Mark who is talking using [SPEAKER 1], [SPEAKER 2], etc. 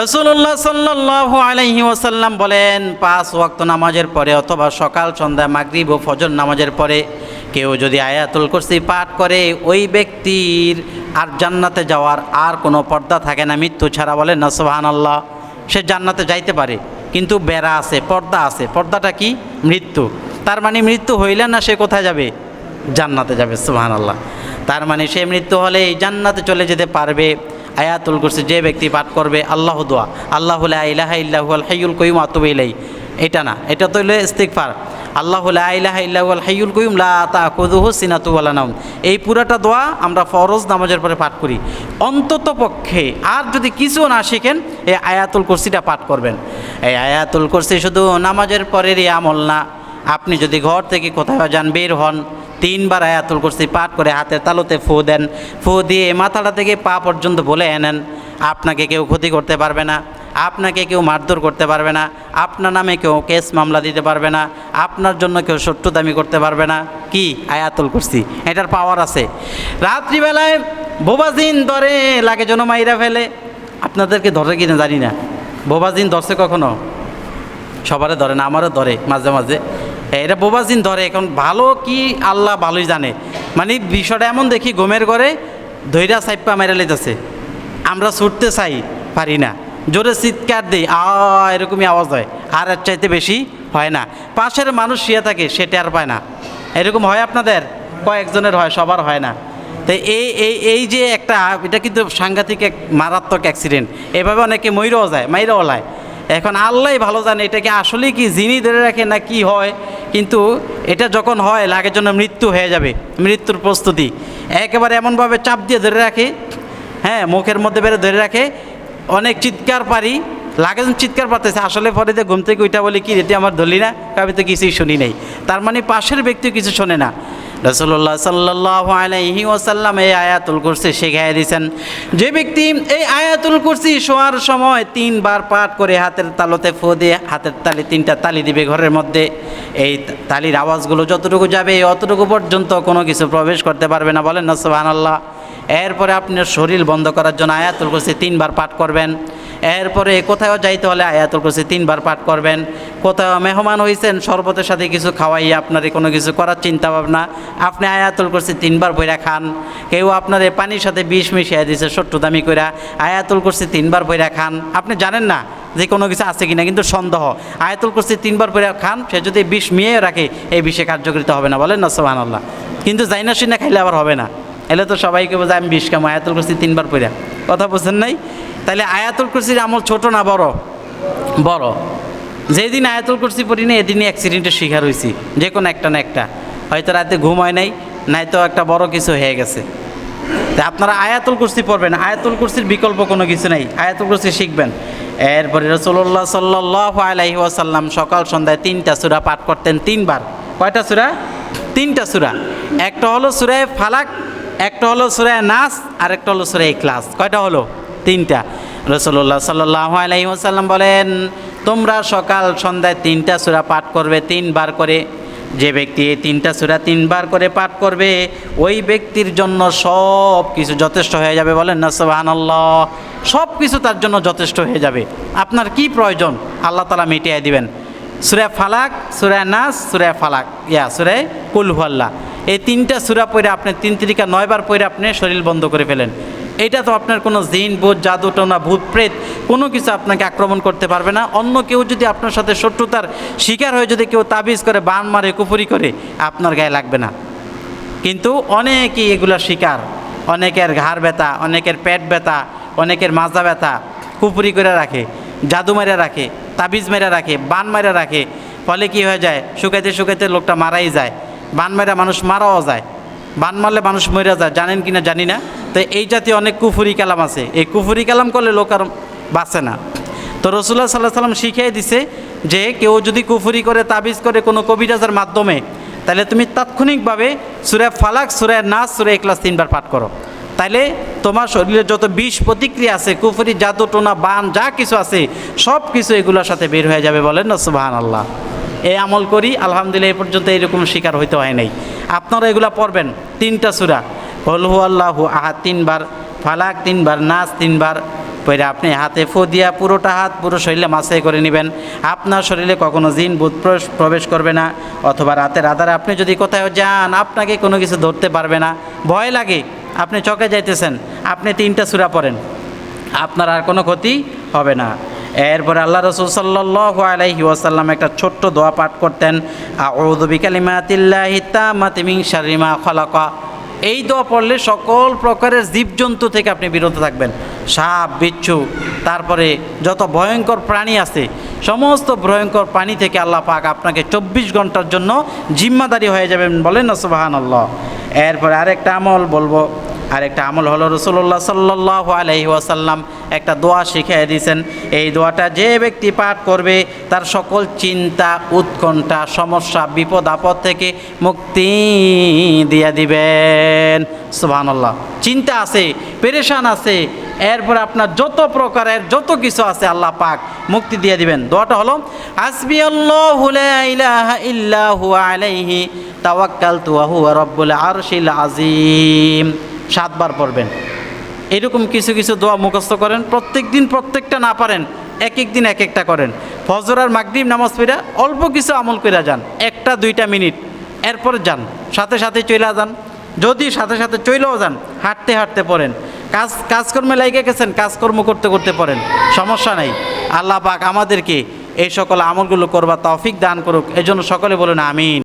[SPEAKER 1] রসুল্লাহ সাল্লাহ আলহি ওসাল্লাম বলেন, পাঁচ ওয়াক্ত নামাজের পরে অথবা সকাল, সন্ধ্যা, মাগরিব ও ফজর নামাজের পরে কেউ যদি আয়াতুল কুরসি পাঠ করে, ওই ব্যক্তির আর জান্নাতে যাওয়ার আর কোনো পর্দা থাকে না। মৃত্যু ছাড়া বলেন না সোহান আল্লাহ সে জান্নাতে যাইতে পারে। কিন্তু বেড়া আছে, পর্দা আছে। পর্দাটা কি? মৃত্যু। তার মানে মৃত্যু হইলে না সে কোথায় যাবে? জান্নাতে যাবে সুহান আল্লাহ তার মানে সে মৃত্যু হলে জান্নাতে চলে যেতে পারবে। আয়াতুল কুরসি, যে ব্যক্তি পাঠ করবে, আল্লাহ দোয়া। আল্লাহ ইলাহা ইল্লাহু আল হাইয়ুল কয়ুম আতুবু ইলাই এটা না, এটা তো হলো ইস্তিগফার। আল্লাহ ইলাহা ইল্লাহু আল হাইয়ুল কয়ুম লা তাকুযুহু সিনাতু ওয়ালা নাওম। এই পুরাটা দোয়া আমরা ফরজ নামাজের পরে পাঠ করি। অন্তত পক্ষে আর যদি কিছু না শিখেন, এই আয়াতুল কুরসিটা পাঠ করবেন। এই আয়াতুল কুরসি শুধু নামাজের পরেরই আমল না। আপনি যদি ঘর থেকে কোথাও যান, বের হন তিনবার আয়াতুল কুরসি পাঠ করে হাতের তালুতে ফু দেন। ফু দিয়ে মাথাটা থেকে পা পর্যন্ত বলে এনেন আপনাকে কেউ ক্ষতি করতে পারবে না, আপনাকে কেউ মারধর করতে পারবে না, আপনার নামে কেউ কেস মামলা দিতে পারবে না, আপনার জন্য কেউ সট্টু দামি করতে পারবে না। কি আয়াতুল কুরসি? এটার পাওয়ার আছে। রাত্রিবেলায় বোবাজিন ধরে, লাগে যেন মাইরা ফেলে। আপনাদেরকে ধরে কিনা জানি না। বোবাজিন ধরছে কখনো? সবারে ধরে না, আমারও ধরে মাঝে মাঝে। এটা বোবাজিন ধরে, এখন ভালো কি আল্লাহ ভালোই জানে। মানে বিষয়টা এমন দেখি, ঘুমের ঘরে ধৈরা সাইপা মেরে লেতেছে আমরা ছুটতে চাই, পারি না। জোরে চিৎকার দিই, আ, এরকমই আওয়াজ হয়। আর এর চাইতে বেশি হয় না। পাশের মানুষ শুয়ে থাকে সেটা আর পায় না। এরকম হয় আপনাদের? কয়েকজনের হয়, সবার হয় না। তো এই এই এই যে একটা, এটা কিন্তু সাংঘাতিক এক, মারাত্মক অ্যাক্সিডেন্ট এভাবে অনেকে ময়ূরও যায়, মাইরাও লায়। এখন আল্লাহ ভালো জানে এটাকে আসলে কি জিনি ধরে রাখে না কি হয়? কিন্তু এটা যখন হয়, লাগের জন্য মৃত্যু হয়ে যাবে, মৃত্যুর প্রস্তুতি। একেবারে এমনভাবে চাপ দিয়ে ধরে রাখে হ্যাঁ মুখের মধ্যে বেড়ে ধরে রাখে, অনেক চিৎকার পারি লাগে যখন চিৎকার পারতেছে, আসলে পরে যে ঘুম থেকে ওইটা বলি, কি এটি আমার ধরলি না? কাবি তো কিছুই শুনি নাই। তার মানে পাশের ব্যক্তিও কিছু শোনে না। রসল্লাহ সাল্লাহ আলাইহি ওসাল্লাম এই আয়াতুল কুরসি শেখাই দিয়েছেন যে ব্যক্তি এই আয়াতুল কুরসি শোয়ার সময় তিনবার পাঠ করে হাতের তালুতে ফু দিয়ে হাতের তালি, তিনটা তালি দিবে ঘরের মধ্যে। এই তালির আওয়াজগুলো যতটুকু যাবে, অতটুকু পর্যন্ত কোনো কিছু প্রবেশ করতে পারবে না। বলেন না সোহান আল্লাহ এরপরে আপনার শরীর বন্ধ করার জন্য আয়াতুল কুরসি তিনবার পাঠ করবেন। এরপরে কোথাও যাইতে হলে আয়াতুল কুরসি তিনবার পাঠ করবেন। কোথাও মেহমান হয়েছেন শরবতের সাথে কিছু খাওয়াই আপনার কোনো কিছু করার চিন্তা ভাবনা আপনি আয়াতুল কুরসি তিনবার বইরা খান। কেউ আপনার পানির সাথে বিষ মিশিয়ে দিয়েছে সট্টু দামি কইরা আয়াতুল কুরসি তিনবার বইরা খান। আপনি জানেন না যে কোনো কিছু আছে কিনা, কিন্তু সন্দেহ। আয়াতুল কুরসি তিনবার বইরা খান, সে যদি বিষ মিয়ে রাখে, এই বিষে কার্যকরিতা হবে না, বলেন না সোহান আল্লাহ কিন্তু যাই না শুনে খাইলে আবার হবে না। এলে তো সবাইকে বোঝা আমি বিষ কামো আয়াতুল কুরসি তিনবার পড়া কথা বুঝছেন নাই? তাহলে আয়াতুল কুরসির আমল ছোট না বড়? বড়। যেদিন আয়াতুল কুরসি পড়ি না, এদিনই অ্যাক্সিডেন্টের শিকার হয়েছি যে কোনো একটা না একটা। হয়তো রাতে ঘুম হয় নাই নাই তো একটা বড় কিছু হয়ে গেছে। তা আপনারা আয়াতুল কুরসি পড়বেন। আয়াতুল কুরসির বিকল্প কোনো কিছু নেই। আয়াতুল কুরসি শিখবেন। এরপরে রসুল্লাহ সাল্লাহ আলাইহি ওয়াসাল্লাম সকাল সন্ধ্যায় তিনটা সুরা পাঠ করতেন তিনবার। কয়টা সুরা? তিনটা সুরা। একটা হলো সুরায় ফালাক একটা হলো সুরায় নাস আর একটা হলো সুরায় ক্লাস কয়টা হলো? তিনটা। রসুল্লাহ সাল্লাহ আলাইহি ওয়াসাল্লাম বলেন, তোমরা সকাল সন্ধ্যায় তিনটা সুরা পাঠ করবে, তিনবার করে। যে ব্যক্তি এই তিনটা সুরা তিনবার করে পাঠ করবে, ওই ব্যক্তির জন্য সব কিছু যথেষ্ট হয়ে যাবে। বলেন না সোহান আল্লাহ সব কিছু তার জন্য যথেষ্ট হয়ে যাবে। আপনার কি প্রয়োজন? আল্লাহ তালা মিটিয়ে দিবেন। সুরে ফালাক, সুরে নাস, সুরে ফালাক। ইয়া, সুরে কুলহুয়াল্লাহ এই তিনটা সুরা পরে আপনি তিন তিরিকা নয়বার পরে আপনি শরীর বন্ধ করে ফেলেন। এটা তো আপনার কোনো জিন, ভূত, জাদু, টোনা, ভূত, প্রেত, কোনো কিছু আপনাকে আক্রমণ করতে পারবে না। অন্য কেউ যদি আপনার সাথে শত্রুতার শিকার হয়ে যদি কেউ তাবিজ করে, বান মারে কুপুরি করে, আপনার গায়ে লাগবে না। কিন্তু অনেকেই এগুলো শিকার। অনেকের ঘাড় ব্যথা, অনেকের পেট ব্যথা, অনেকের মাজা ব্যথা কুপুরি করে রাখে, জাদু মেরে রাখে, তাবিজ মেরে রাখে, বান মেরে রাখে। ফলে কি হয়ে যায়? শুকাইতে শুকাইতে লোকটা মারাই যায়। বান মেরা মানুষ মারাও যায়। বান মারলে মানুষ মরে যায়, জানেন কি না জানি না। তো এই জাতীয় অনেক কুফুরি কালাম আছে। এই কুফুরি কালাম করলে লোক আর বাঁচে না। তো রসুল্লাহ সাল্লাহ সাল্লাম শিখিয়ে দিছে যে কেউ যদি কুফুরি করে, তাবিজ করে কোনো কবিরাজের মাধ্যমে, তাহলে তুমি তাৎক্ষণিকভাবে সুরে ফালাক, সুরে নাচ সুরে এক্লাস তিনবার পাঠ করো। তাইলে তোমার শরীরে যত বিষ প্রতিক্রিয়া আছে, কুফুরি, জাদু, টোনা, বান, যা কিছু আছে সব কিছু এগুলোর সাথে বের হয়ে যাবে বলেন না সুবাহান আল্লাহ এই আমল করি, আলহামদুলিল্লাহ এই পর্যন্ত এরকম শিকার হইতে হয় নাই। আপনারা এগুলা পড়বেন, তিনটা সুরা। হলহু আল্লাহু আহা তিনবার, ফালাক তিনবার নাচ তিনবার পরে আপনি হাতে ফু দিয়া পুরোটা হাত, পুরো শরীরে মাসাই করে নেবেন। আপনার শরীরে কখনো জিন বুধ প্রবেশ- করবে না, অথবা রাতের আধারে আপনি যদি কোথাও যান, আপনাকে কোনো কিছু ধরতে পারবে না। ভয় লাগে, আপনি চকে যাইতেছেন, আপনি তিনটা সুরা পড়েন। আপনার আর কোনো ক্ষতি হবে না। এরপরে আল্লাহ রসুল সাল্লাহ আলাইহি ওয়াসাল্লাম একটা ছোট্ট দোয়া পাঠ করতেন এই দোয়া পড়লে সকল প্রকারের জীবজন্তু থেকে আপনি বিরত থাকবেন। সাপ, বিচ্ছু, তারপরে যত ভয়ঙ্কর প্রাণী আছে, সমস্ত ভয়ঙ্কর প্রাণী থেকে আল্লাহ পাক আপনাকে চব্বিশ ঘণ্টার জন্য জিম্মাদারি হয়ে যাবেন বলেন না সুবাহান আল্লাহ এরপরে আরেকটা আমল বলব আরেকটা আমল হলো রসুল্লাহ সাল্লাহ আলহি ওয়াসাল্লাম একটা দোয়া শিখিয়ে দিয়েছেন। এই দোয়াটা যে ব্যক্তি পাঠ করবে তার সকল চিন্তা, উৎকণ্ঠা, সমস্যা, বিপদ, আপদ থেকে মুক্তি দিয়ে দিবেন। সুবহানাল্লাহ। চিন্তা আছে, পেরেশান আছে, এরপর আপনার যত প্রকারের যত কিছু আছে আল্লাহ পাক মুক্তি দিয়ে দিবেন। দোয়াটা হলো, হাসবি আলাইহি তাওয়াক্কালতু ওয়া হুয়া রব্বুল আরশিল আযীম। সাতবার পড়বেন। এরকম কিছু কিছু দোয়া মুখস্থ করেন, প্রত্যেক দিন প্রত্যেকটা না পারেন এক এক দিন এক একটা করেন। ফজর আর মাগরিব নামাজ পড়া অল্প কিছু আমল করে যান, একটা দুইটা মিনিট, এরপর যান, সাথে সাথে চইলা যান। যদি সাথে সাথে চইলেও যান, হাঁটতে হাঁটতে পড়েন। কাজ, কাজকর্মে লাইগে গেছেন, কাজকর্ম করতে করতে পড়েন, সমস্যা নেই। আল্লাহ পাক আমাদেরকে এই সকল আমলগুলো করবার তৌফিক দান করুক। এজন্য সকলে বলুন, আমিন।